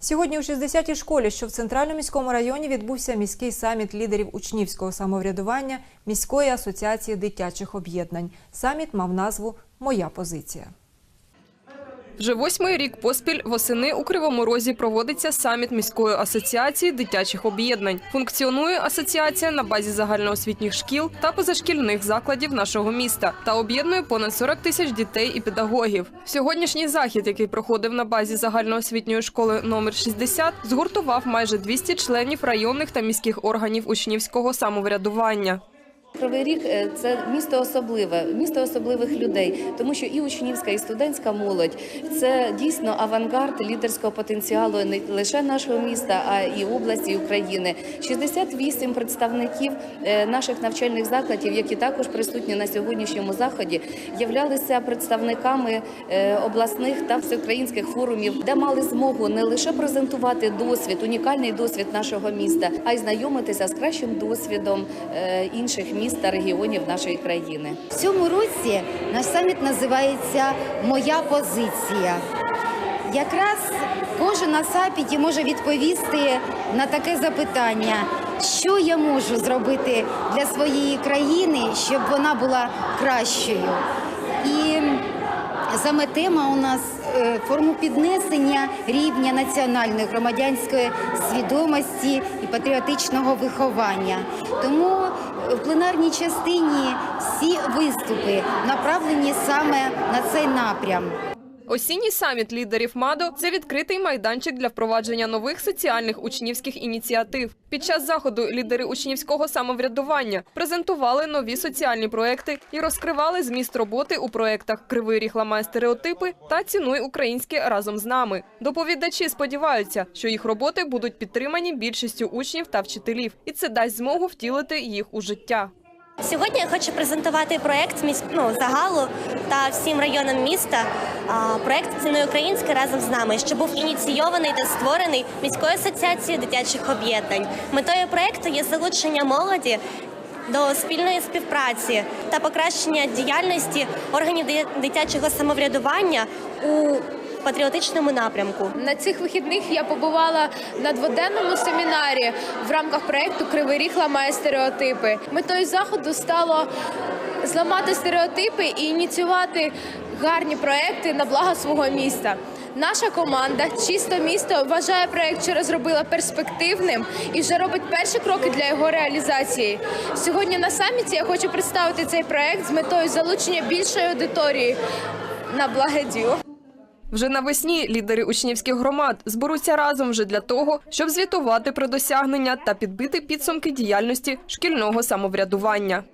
Сьогодні у 60-й школі, що в центральному міському районі, відбувся міський саміт лідерів учнівського самоврядування міської асоціації дитячих об'єднань. Саміт мав назву Моя позиція. Вже восьмий рік поспіль восени у Кривому Розі проводиться саміт міської асоціації дитячих об'єднань. Функціонує асоціація на базі загальноосвітніх шкіл та позашкільних закладів нашого міста та об'єднує понад 40 тисяч дітей і педагогів. Сьогоднішній захід, який проходив на базі загальноосвітньої школи номер 60, згуртував майже 200 членів районних та міських органів учнівського самоврядування. Кривий Ріг е, це місто особливе, місто особливих людей, тому що і учнівська, і студентська молодь це дійсно авангард лідерського потенціалу не лише нашого міста, а і області і України. 68 представників е, наших навчальних закладів, які також присутні на сьогоднішньому заході, являлися представниками е, обласних та всеукраїнських форумів, де мали змогу не лише презентувати досвід, унікальний досвід нашого міста, а й знайомитися з кращим досвідом інших міст та регіонів нашої країни. В цьому році наш саміт називається Моя позиція. Якраз кожен на саміті може відповісти на таке запитання, що я можу зробити для своєї країни, щоб вона була кращою. І саме тема у нас е, форму піднесення рівня національної громадянської свідомості і патріотичного виховання. Тому в пленарній частині всі виступи направлені саме на цей напрям. Осінній саміт лідерів МАДО це відкритий майданчик для впровадження нових соціальних учнівських ініціатив. Під час заходу лідери учнівського самоврядування презентували нові соціальні проекти і розкривали зміст роботи у проектах Кривий ріг ламає стереотипи та Цінуй українське разом з нами. Доповідачі сподіваються, що їх роботи будуть підтримані більшістю учнів та вчителів, і це дасть змогу втілити їх у життя. Сьогодні я хочу презентувати проект місь... ну, загалу та всім районам міста. А, Проект «Цінуй українське разом з нами, що був ініційований та створений міською асоціацією дитячих об'єднань. Метою проекту є залучення молоді. До спільної співпраці та покращення діяльності органів ди- дитячого самоврядування у патріотичному напрямку. На цих вихідних я побувала на дводенному семінарі в рамках проєкту Кривий ріг ламає стереотипи. Метою заходу стало зламати стереотипи і ініціювати гарні проекти на благо свого міста. Наша команда Чисто місто вважає проект, що розробила перспективним і вже робить перші кроки для його реалізації. Сьогодні на саміті я хочу представити цей проект з метою залучення більшої аудиторії на благе діло. Вже навесні лідери учнівських громад зберуться разом вже для того, щоб звітувати про досягнення та підбити підсумки діяльності шкільного самоврядування.